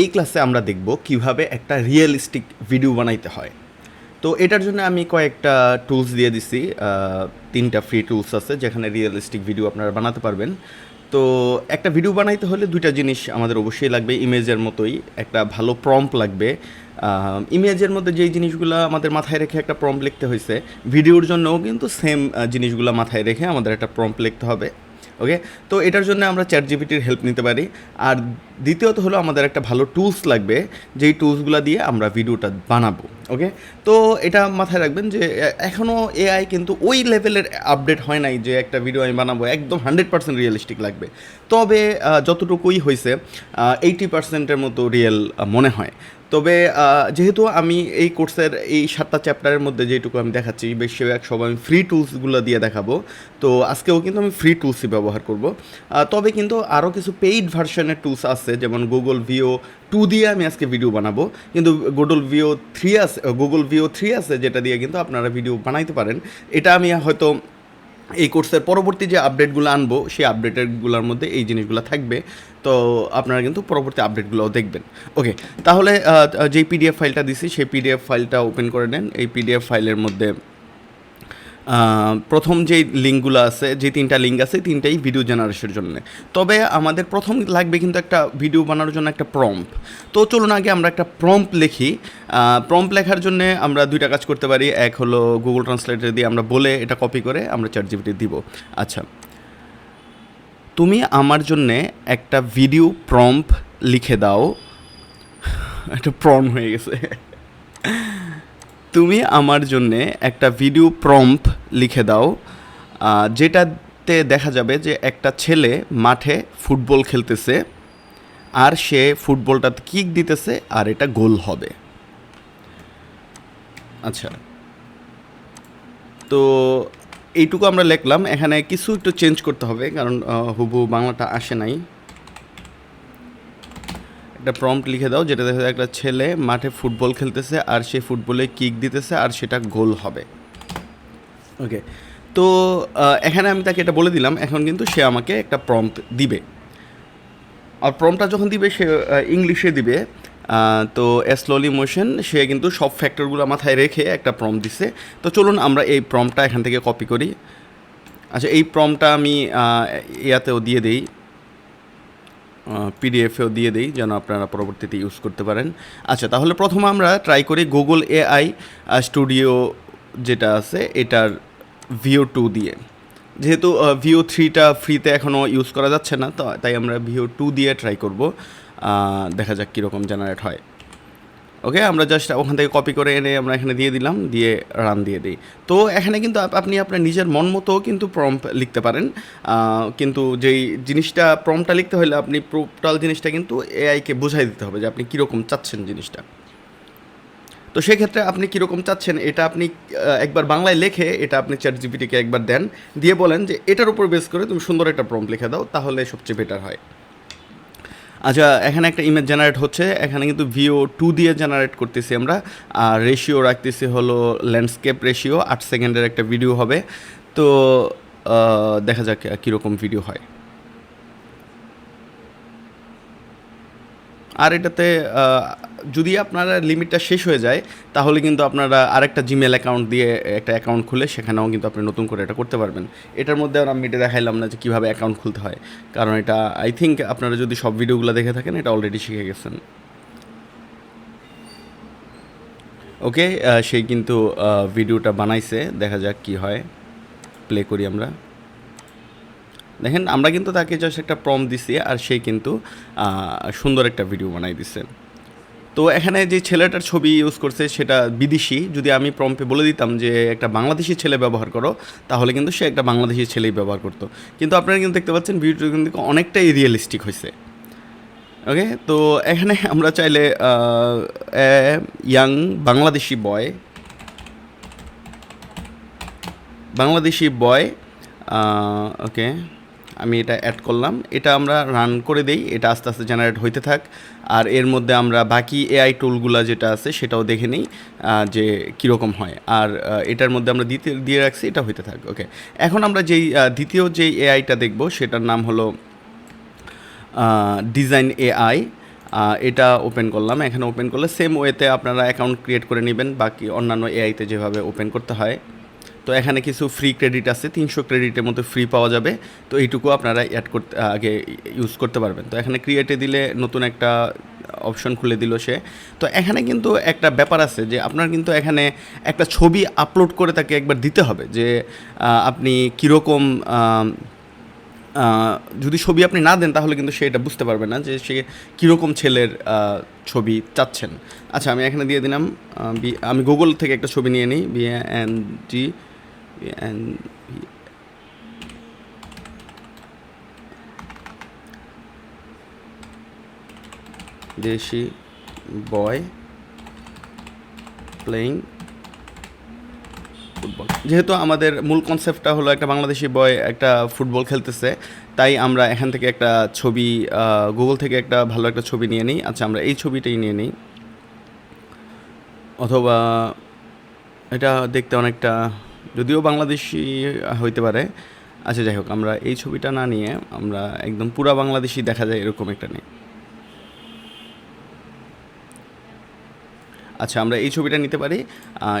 এই ক্লাসে আমরা দেখব কীভাবে একটা রিয়েলিস্টিক ভিডিও বানাইতে হয়। তো এটার জন্য আমি কয়েকটা টুলস দিয়ে দিছি তিনটা ফ্রি টুলস আছে যেখানে রিয়েলিস্টিক ভিডিও আপনারা বানাতে পারবেন। তো একটা ভিডিও বানাইতে হলে দুইটা জিনিস আমাদের অবশ্যই লাগবে ইমেজের মতোই একটা ভালো প্রম্প লাগবে। ইমেজের মধ্যে যেই জিনিসগুলো আমাদের মাথায় রেখে একটা প্রম্প লিখতে হয়েছে ভিডিওর জন্যও কিন্তু সেম জিনিসগুলো মাথায় রেখে আমাদের একটা প্রম্প লিখতে হবে। ওকে তো এটার জন্য আমরা চ্যাট জিপিটির হেল্প নিতে পারি। আর দ্বিতীয়ত হলো আমাদের একটা ভালো টুলস লাগবে, যেই টুলসগুলো দিয়ে আমরা ভিডিওটা বানাবো। ওকে তো এটা মাথায় রাখবেন যে এখনও এআই কিন্তু ওই লেভেলের আপডেট হয় নাই যে একটা ভিডিও আমি বানাবো, একদম হান্ড্রেড পার্সেন্ট রিয়েলিস্টিক লাগবে। তবে যতটুকুই হয়েছে এইটি পার্সেন্টের মতো রিয়েল মনে হয়। তবে যেহেতু আমি এই কোর্সের এই সাতটা চ্যাপ্টারের মধ্যে যেটুকু আমি দেখাচ্ছি, বেশিরভাগ সব আমি ফ্রি টুলসগুলো দিয়ে দেখাবো। তো আজকেও কিন্তু আমি ফ্রি টুলসই ব্যবহার করব। তবে কিন্তু আরও কিছু পেইড ভার্সনের টুলস আছে, যেমন গুগল ভিও টু দিয়ে আমি আজকে ভিডিও বানাবো। কিন্তু গুগল ভিও থ্রি আছে গুগল ভিও থ্রি আছে, যেটা দিয়ে কিন্তু আপনারা ভিডিও বানাইতে পারেন। এটা আমি হয়তো এই কোর্সের পরবর্তী যে আপডেটগুলো আনব, সেই আপডেটেরগুলোর মধ্যে এই জিনিসগুলো থাকবে। তো আপনারা কিন্তু পরবর্তী আপডেটগুলোও দেখবেন। ওকে তাহলে যেই পিডিএফ ফাইলটা দিছি, সেই পিডিএফ ফাইলটা ওপেন করে নেন। এই পিডিএফ ফাইলের মধ্যে প্রথম যে লিঙ্কগুলো আছে, যে তিনটা লিঙ্ক আছে, তিনটাই ভিডিও জেনারেশনের জন্য। তবে আমাদের প্রথম লাগবে কিন্তু একটা ভিডিও বানানোর জন্য একটা প্রম্প তো চলুন আগে আমরা একটা প্রম্প লিখি। প্রম্প লেখার জন্য আমরা দুইটা কাজ করতে পারি। এক হলো গুগল ট্রান্সলেটর দিয়ে আমরা বলে এটা কপি করে আমরা চ্যাট জিপিটি দিব। আচ্ছা তুমি আমার জন্যে একটা ভিডিও প্রম্প লিখে দাও। একটা প্রম হয়ে গেছে। তুমি আমার জন্যে একটা ভিডিও প্রম্প লিখে দাও যেটাতে দেখা যাবে যে একটা ছেলে মাঠে ফুটবল খেলতেছে, আর সে ফুটবলটা কিক দিতেছে, আর এটা গোল হবে। আচ্ছা। তো এইটুকু আমরা লিখলাম। এখানে কিছু একটু চেঞ্জ করতে হবে, কারণ হুবু বাংলাটা আসে নাই। একটা প্রম্পট লিখে দাও যেটা দেখা যায় একটা ছেলে মাঠে ফুটবল খেলতেছে, আর সে ফুটবলে কিক দিতেছে, আর সেটা গোল হবে। ওকে তো এখানে আমি তাকে এটা বলে দিলাম, এখন কিন্তু সে আমাকে একটা প্রম্পট দিবে। আর প্রম্পটটা যখন দিবে, সে ইংলিশে দিবে। তো স্লোলি মোশন সে কিন্তু সব ফ্যাক্টরগুলো মাথায় রেখে একটা প্রম্পট দিছে। তো চলুন আমরা এই প্রম্পটটা এখান থেকে কপি করি। আচ্ছা এই প্রম্পটটা আমি ইয়াতেও দিয়ে দিই। পিডিএফেও দিয়ে দিই, যেন আপনারা পরবর্তীতে ইউজ করতে পারেন। আচ্ছা তাহলে প্রথমে আমরা ট্রাই করি গুগল এআই স্টুডিও যেটা আছে, এটার ভিও টু দিয়ে। যেহেতু ভিও থ্রিটা ফ্রিতে এখনও ইউজ করা যাচ্ছে না, তো, তাই আমরা ভিও টু দিয়ে ট্রাই করব। দেখা যাক কীরকম জেনারেট হয়। ওকে আমরা জাস্ট ওখান থেকে কপি করে এনে আমরা এখানে দিয়ে দিলাম, দিয়ে রান দিয়ে দিই। তো এখানে কিন্তু আপনি আপনার নিজের মন মতো কিন্তু প্রম্প লিখতে পারেন। কিন্তু যেই জিনিসটা প্রম্পটা লিখতে হলে আপনি টোটাল জিনিসটা কিন্তু এআইকে বোঝাই দিতে হবে যে আপনি কীরকম চাচ্ছেন জিনিসটা। তো সেক্ষেত্রে আপনি কীরকম চাচ্ছেন, এটা আপনি একবার বাংলায় লেখে, এটা আপনি চ্যাট জিপিটিকে একবার দেন, দিয়ে বলেন যে এটার উপর বেস করে তুমি সুন্দর একটা প্রম্প লিখে দাও, তাহলে সবচেয়ে বেটার হয়। আচ্ছা এখানে একটা ইমেজ জেনারেট হচ্ছে। এখানে কিন্তু ভিও টু দিয়ে জেনারেট করতেছি আমরা। আর রেশিও রাখতেছি হলো ল্যান্ডস্কেপ রেশিও আট সেকেন্ডের একটা ভিডিও হবে। তো দেখা যাক কীরকম ভিডিও হয়। আর এটাতে যদি আপনারা লিমিটটা শেষ হয়ে যায়, তাহলে কিন্তু আপনারা আরেকটা জিমেল অ্যাকাউন্ট দিয়ে একটা অ্যাকাউন্ট খুলে সেখানেও কিন্তু আপনি নতুন করে এটা করতে পারবেন। এটার মধ্যে আমি এটা দেখাইলাম না যে কীভাবে অ্যাকাউন্ট খুলতে হয়। কারণ এটা আই থিঙ্ক আপনারা যদি সব ভিডিওগুলো দেখে থাকেন, এটা অলরেডি শিখে গেছেন। ওকে সেই কিন্তু ভিডিওটা বানাইছে, দেখা যাক কি হয়। প্লে করি আমরা। দেখেন, আমরা কিন্তু তাকে জাস্ট একটা প্রম দিছি আর সে কিন্তু সুন্দর একটা ভিডিও বানাই দিছে। তো এখানে যে ছেলেটার ছবি ইউজ করছে, সেটা বিদেশি। যদি আমি প্রম্পে বলে দিতাম যে, একটা বাংলাদেশি ছেলে ব্যবহার করো, তাহলে কিন্তু সে একটা বাংলাদেশি ছেলেই ব্যবহার করতো। কিন্তু আপনারা কিন্তু দেখতে পাচ্ছেন ভিডিওটা কিন্তু অনেকটাই রিয়েলিস্টিক হয়েছে। ওকে তো এখানে আমরা চাইলে young Bangladeshi boy Bangladeshi boy okay আমি এটা অ্যাড করলাম। এটা আমরা রান করে দেই, এটা আস্তে আস্তে জেনারেট হইতে থাক। আর এর মধ্যে আমরা বাকি এআই টুলগুলো যেটা আছে, সেটাও দেখে নিই যে কীরকম হয়। আর এটার মধ্যে আমরা দ্বিতীয় দিয়ে রাখছি, এটা হইতে থাক ওকে এখন আমরা যেই দ্বিতীয় যেই এআইটা দেখব, সেটার নাম হলো ডিজাইন এআই এটা ওপেন করলাম। এখানে ওপেন করলে সেম ওয়েতে আপনারা অ্যাকাউন্ট ক্রিয়েট করে নেবেন, বাকি অন্যান্য এআইতে যেভাবে ওপেন করতে হয়। তো এখানে কিছু ফ্রি ক্রেডিট আছে, তিনশো ক্রেডিটের মতো ফ্রি পাওয়া যাবে। তো এইটুকু আপনারা অ্যাড করতে, আগে ইউজ করতে পারবেন। তো এখানে ক্রিয়েটে দিলে নতুন একটা অপশন খুলে দিল সে। তো এখানে কিন্তু একটা ব্যাপার আছে যে, আপনার কিন্তু এখানে একটা ছবি আপলোড করে তাকে একবার দিতে হবে যে আপনি কীরকম যদি ছবি আপনি না দেন, তাহলে কিন্তু সে এটা বুঝতে পারবে না যে সে কীরকম ছেলের ছবি চাচ্ছেন। আচ্ছা আমি এখানে দিয়ে দিলাম বি- আমি গুগল থেকে একটা ছবি নিয়ে নিই বি এন জি এন দেশি বয় প্লেইং ফুটবল। যেহেতু আমাদের মূল কনসেপ্টটা হলো একটা বাংলাদেশি বয় একটা ফুটবল খেলতেছে, তাই আমরা এখান থেকে একটা ছবি গুগল থেকে একটা ভালো একটা ছবি নিয়ে নিই। আচ্ছা আমরা এই ছবিটাই নিয়ে নিই। অথবা এটা দেখতে অনেকটা, যদিও বাংলাদেশি হইতে পারে। আচ্ছা যাই হোক, আমরা এই ছবিটা না নিয়ে আমরা একদম পুরা বাংলাদেশি দেখা যায় এরকম একটা নিই আচ্ছা আমরা এই ছবিটা নিতে পারি।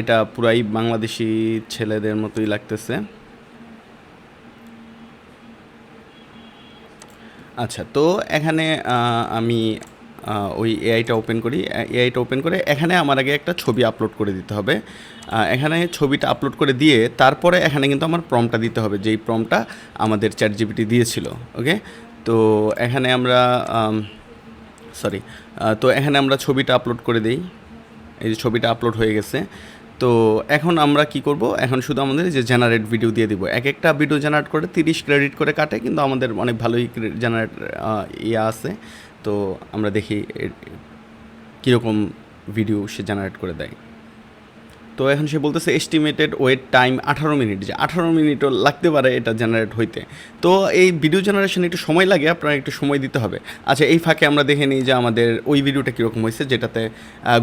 এটা পুরাই বাংলাদেশি ছেলেদের মতোই লাগতেছে। আচ্ছা তো এখানে আমি ওই এআইটা ওপেন করি। এআইটা ওপেন করে এখানে আমার আগে একটা ছবি আপলোড করে দিতে হবে। এখানে ছবিটা আপলোড করে দিয়ে তারপরে এখানে কিন্তু আমার প্রমটা দিতে হবে, যেই প্রমটা আমাদের চ্যাট জিপিটি দিয়েছিল, ওকে? তো এখানে আমরা সরি তো এখানে আমরা ছবিটা আপলোড করে দিই। এই যে ছবিটা আপলোড হয়ে গেছে। তো এখন আমরা কি করব? এখন শুধু আমাদের যে জেনারেট ভিডিও দিয়ে দিব। এক একটা ভিডিও জেনারেট করে তিরিশ ক্রেডিট করে কাটে, কিন্তু আমাদের অনেক ভালোই জেনারেট ইয়ে আছে। তো আমরা দেখি কীরকম ভিডিও সে জেনারেট করে দেয়। তো এখন সে বলতেছে এস্টিমেটেড ওয়েট টাইম আঠারো মিনিট। যে আঠারো মিনিটও লাগতে পারে এটা জেনারেট হইতে। তো এই ভিডিও জেনারেশন একটু সময় লাগে, আপনার একটু সময় দিতে হবে। আচ্ছা এই ফাঁকে আমরা দেখে নিই যে আমাদের ওই ভিডিওটা কীরকম হয়েছে যেটাতে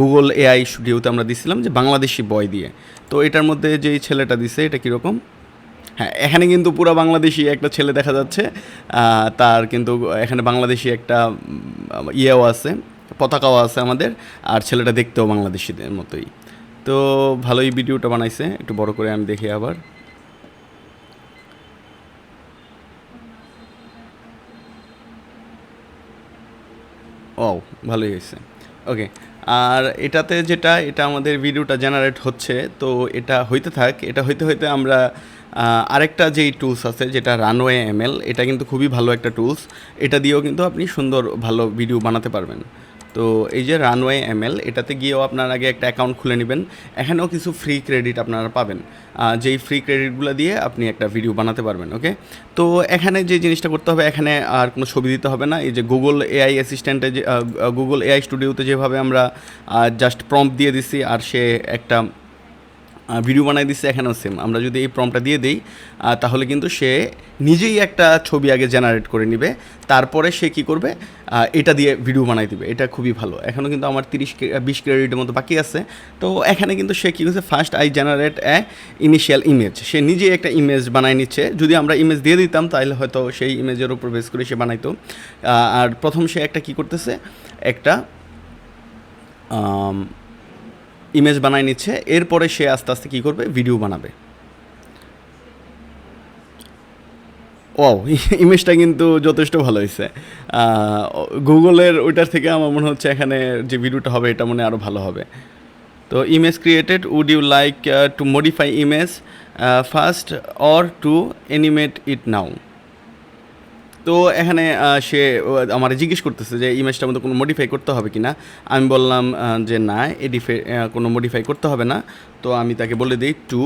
গুগল এআই স্টুডিওতে আমরা দিছিলাম যে বাংলাদেশি বয় দিয়ে। তো এটার মধ্যে যেই ছেলেটা দিছে, এটা কীরকম? হ্যাঁ এখানে কিন্তু পুরো বাংলাদেশি একটা ছেলে দেখা যাচ্ছে তার কিন্তু এখানে বাংলাদেশি একটা ইয়েও আছে, পতাকাও আছে আমাদের, আর ছেলেটা দেখতেও বাংলাদেশিদের মতোই। তো ভালোই ভিডিওটা বানাইছে, একটু বড় করে আমি দেখি আবার। ও ভালোই হয়েছে। ওকে, আর এটাতে যেটা, এটা আমাদের ভিডিওটা জেনারেট হচ্ছে, তো এটা হইতে থাক, এটা হইতে হইতে আমরা আরেকটা যেই টুলস আছে, যেটা রানওয়ে এমএল এটা কিন্তু খুবই ভালো একটা টুলস এটা দিয়েও কিন্তু আপনি সুন্দর, ভালো ভিডিও বানাতে পারবেন। তো এই যে রানওয়ে এমএল এটাতে গিয়েও আপনার আগে একটা অ্যাকাউন্ট খুলে নেবেন। এখানেও কিছু ফ্রি ক্রেডিট আপনারা পাবেন। যেই ফ্রি ক্রেডিটগুলো দিয়ে আপনি একটা ভিডিও বানাতে পারবেন ওকে তো এখানে যে জিনিসটা করতে হবে, এখানে আর কোনো ছবি দিতে হবে না। এই যে গুগল এআই অ্যাসিস্ট্যান্টে যে গুগল এআই স্টুডিওতে যেভাবে আমরা জাস্ট প্রম্পট দিয়ে দিছি, আর সে একটা ভিডিও বানাই দিচ্ছে এখানেও সেম আমরা যদি এই প্রমটা দিয়ে দিই তাহলে কিন্তু সে নিজেই একটা ছবি আগে জেনারেট করে নেবে, তারপরে সে কি করবে? এটা দিয়ে ভিডিও বানাই দিবে। এটা খুবই ভালো। এখনও কিন্তু আমার তিরিশ বিশ ক্রেডিটের মতো বাকি আছে। তো এখানে কিন্তু সে কী করছে? First I generate a initial image সে নিজেই একটা ইমেজ বানায় নিচ্ছে। যদি আমরা ইমেজ দিয়ে দিতাম, তাহলে হয়তো সেই ইমেজের উপর বেস করে সে বানাইতো। আর প্রথম সে একটা কি করতেছে? একটা ইমেজ বানায় নিচ্ছে, এরপরে সে আস্তে আস্তে কী করবে? ভিডিও বানাবে। ও ইমেজটা কিন্তু যথেষ্ট ভালো হয়েছে। গুগলের ওইটার থেকে আমার মনে হচ্ছে এখানে যে ভিডিওটা হবে, এটা মনে আরও ভালো হবে। তো image created would you like to modify image first or to animate it now তো এখানে সে আমার জিজ্ঞেস করতেছে যে ইমেজটার মধ্যে কোনো মডিফাই করতে হবে কি না আমি বললাম যে, না এডিফাই কোনো মডিফাই করতে হবে না। তো আমি তাকে বলে দিই টু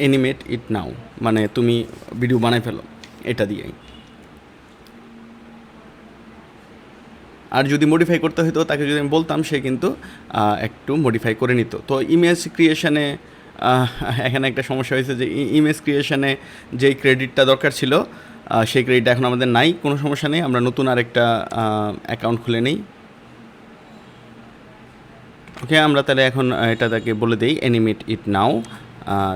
অ্যানিমেট ইট নাও মানে তুমি ভিডিও বানাই ফেলো, এটা দিয়েই। আর যদি মডিফাই করতে হতো তাকে যদি আমি বলতাম, সে কিন্তু একটু মডিফাই করে নিত। তো ইমেজ ক্রিয়েশনে এখানে একটা সমস্যা হয়েছে যে ইমেজ ক্রিয়েশনে যেই ক্রেডিটটা দরকার ছিল সেই ক্রেডিট এখন আমাদের নাই, কোনো সমস্যা নেই, আমরা নতুন আরেকটা অ্যাকাউন্ট খুলে নিই। ওকে, আমরা তাহলে এখন এটা তাকে বলে দিই অ্যানিমেট ইট নাও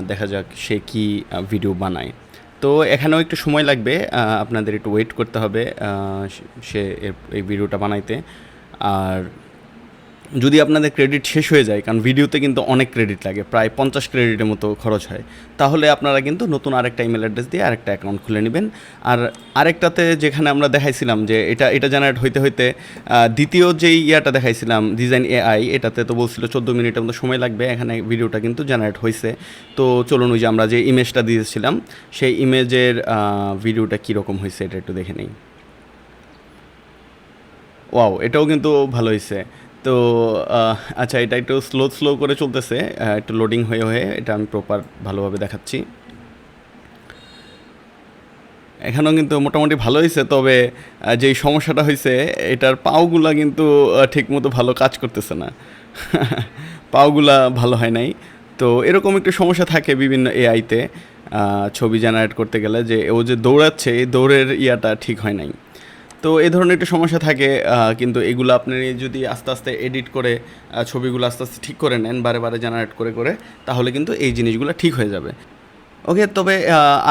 দেখা যাক সে কি ভিডিও বানায়। তো এখানেও একটু সময় লাগবে আপনাদের একটু ওয়েট করতে হবে সে এই ভিডিওটা বানাইতে। আর যদি আপনাদের ক্রেডিট শেষ হয়ে যায়, কারণ ভিডিওতে কিন্তু অনেক ক্রেডিট লাগে, প্রায় পঞ্চাশ ক্রেডিটের মতো খরচ হয়, তাহলে আপনারা কিন্তু নতুন আরেকটা ইমেল অ্যাড্রেস দিয়ে আরেকটা অ্যাকাউন্ট খুলে নেবেন। আর আরেকটাতে যেখানে আমরা দেখাইছিলাম যে এটা এটা জেনারেট হইতে হইতে দ্বিতীয় যেই ইয়াটা দেখাইছিলাম ডিজাইন এআই এটাতে তো বলছিল চোদ্দ মিনিটের মতো সময় লাগবে, এখানে ভিডিওটা কিন্তু জেনারেট হয়েছে তো চলুন ওই যে আমরা যে ইমেজটা দিয়েছিলাম, সেই ইমেজের ভিডিওটা কীরকম হয়েছে এটা একটু দেখে নিই। ওয়াও এটাও কিন্তু ভালো হয়েছে তো আচ্ছা এটা একটু স্লো স্লো করে চলতেছে একটু লোডিং হয়ে হয়ে এটা আমি প্রপার ভালোভাবে দেখাচ্ছি। এখানেও কিন্তু মোটামুটি ভালো হয়েছে তবে যেই সমস্যাটা হয়েছে এটার পাওগুলা কিন্তু ঠিকমতো ভালো কাজ করতেছে না। পাওগুলা ভালো হয় নাই। তো, এরকম একটু সমস্যা থাকে বিভিন্ন এআইতে ছবি জেনারেট করতে গেলে যে, ও যে দৌড়াচ্ছে, এই দৌড়ের ইয়াটা ঠিক হয় নাই। তো এই ধরনের একটু সমস্যা থাকে কিন্তু এগুলো আপনি যদি আস্তে আস্তে এডিট করে ছবিগুলো আস্তে আস্তে ঠিক করে নেন, বারে বারে জেনারেট করে করে, তাহলে কিন্তু এই জিনিসগুলো ঠিক হয়ে যাবে। ওকে তবে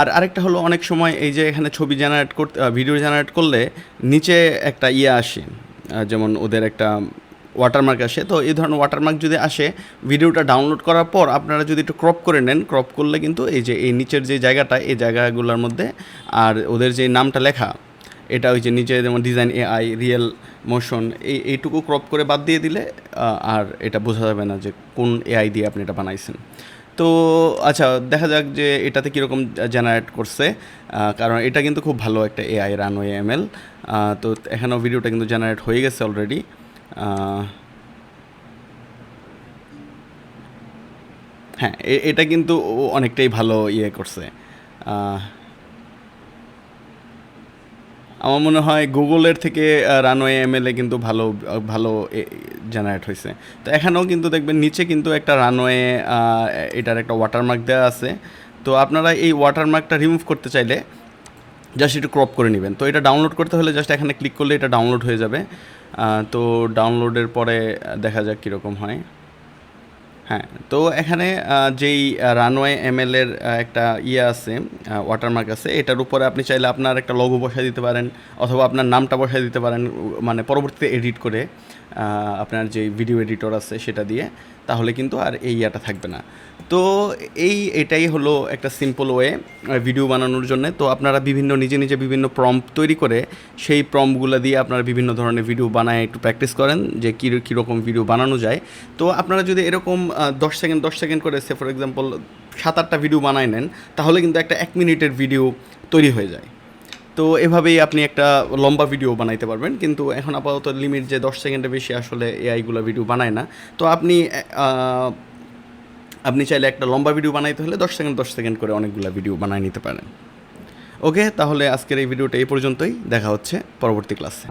আর আরেকটা হলো অনেক সময় এই যে এখানে ছবি জেনারেট করতে ভিডিও জেনারেট করলে নিচে একটা ইয়ে আসে যেমন ওদের একটা ওয়াটারমার্ক আসে। তো এই ধরনের ওয়াটারমার্ক যদি আসে ভিডিওটা ডাউনলোড করার পর আপনারা যদি একটু ক্রপ করে নেন ক্রপ করলে কিন্তু এই যে এই নিচের যে জায়গাটা, এই জায়গাগুলোর মধ্যে আর ওদের যে নামটা লেখা এটা ওই যে নিচে যেমন ডিজাইন এআই রিয়েল মোশন এই, এইটুকু ক্রপ করে বাদ দিয়ে দিলে আর এটা বোঝা যাবে না যে কোন এআই দিয়ে আপনি এটা বানাইছেন। তো আচ্ছা দেখা যাক যে এটাতে কীরকম জেনারেট করছে কারণ এটা কিন্তু খুব ভালো একটা এআই রানওয়ে এম এল তো এখানেও ভিডিওটা কিন্তু জেনারেট হয়ে গেছে অলরেডি হ্যাঁ এটা কিন্তু অনেকটাই ভালো ইয়ে করছে আমার মনে হয় গুগলের থেকে রানওয়ে এমএলএ কিন্তু ভালো ভালো জেনারেট হয়েছে। তো এখানেও কিন্তু দেখবেন, নিচে কিন্তু একটা রানওয়ে এটার একটা ওয়াটারমার্ক দেওয়া আছে। তো আপনারা এই ওয়াটারমার্কটা রিমুভ করতে চাইলে জাস্ট একটু ক্রপ করে নেবেন। তো এটা ডাউনলোড করতে হলে জাস্ট এখানে ক্লিক করলে এটা ডাউনলোড হয়ে যাবে। তো ডাউনলোডের পরে দেখা যাক কীরকম হয়। হ্যাঁ তো এখানে যেই রানওয়ে এমএল এর একটা ইয়ে আছে ওয়াটারমার্ক আছে, এটার উপরে আপনি চাইলে আপনার একটা লঘু বসায় দিতে পারেন, অথবা আপনার নামটা বসায় দিতে পারেন মানে পরবর্তীতে এডিট করে আপনার যে ভিডিও এডিটর আছে সেটা দিয়ে। তাহলে কিন্তু আর এই ইয়াটা থাকবে না। তো এই এটাই হলো একটা সিম্পল ওয়ে ভিডিও বানানোর জন্য। তো আপনারা বিভিন্ন, নিজে নিজে বিভিন্ন প্রম্প তৈরি করে সেই প্রম্পগুলো দিয়ে আপনারা বিভিন্ন ধরনের ভিডিও বানায় একটু প্র্যাকটিস করেন যে কী কীরকম ভিডিও বানানো যায়। তো আপনারা যদি এরকম দশ সেকেন্ড দশ সেকেন্ড করে সে ফর এক্সাম্পল সাত আটটা ভিডিও বানায় নেন, তাহলে কিন্তু একটা এক মিনিটের ভিডিও তৈরি হয়ে যায়। তো এভাবেই আপনি একটা লম্বা ভিডিও বানাইতে পারবেন। কিন্তু এখন আপাতত লিমিট যে দশ সেকেন্ডের বেশি আসলে এআইগুলো ভিডিও বানায় না। তো আপনি আপনি চাইলে একটা লম্বা ভিডিও বানাইতে হলে দশ সেকেন্ড দশ সেকেন্ড করে অনেকগুলো ভিডিও বানায় নিতে পারেন। ওকে, তাহলে আজকের এই ভিডিওটা এই পর্যন্তই। দেখা হচ্ছে পরবর্তী ক্লাসে